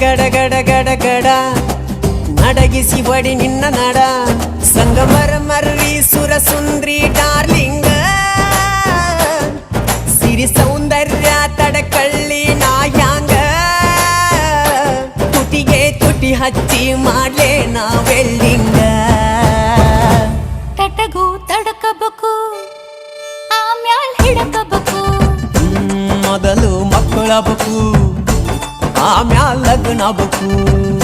ಗಡ ಗಡ ಗಡ ಗಡ ನಡಗಿಸಿ ಬಡಿ ನಿನ್ನ ನಡ. ಸಂಗಮರ ಮರ್ರಿ ಸುರ ಸುಂದ್ರಿ ಡಾರ್ಲಿಂಗ. ಸಿರಿ ಸೌಂದರ್ಯ ತಡಕಳ್ಳಿ ನಾಯಾಂಗ. ತುಟಿಗೆ ತುಟಿ ಹಚ್ಚಿ ಮಾಡ್ಲೆ ನಾವೆಲ್ಲಿಂಗ. ತಟಗೂ ತಡಕಬೇಕು ಆಮ್ಯಾಲ್ ಹಿಡಕಬೇಕು. ಮೊದಲು ಮಕ್ಕಳಬೇಕು. आम्या लग्न बकू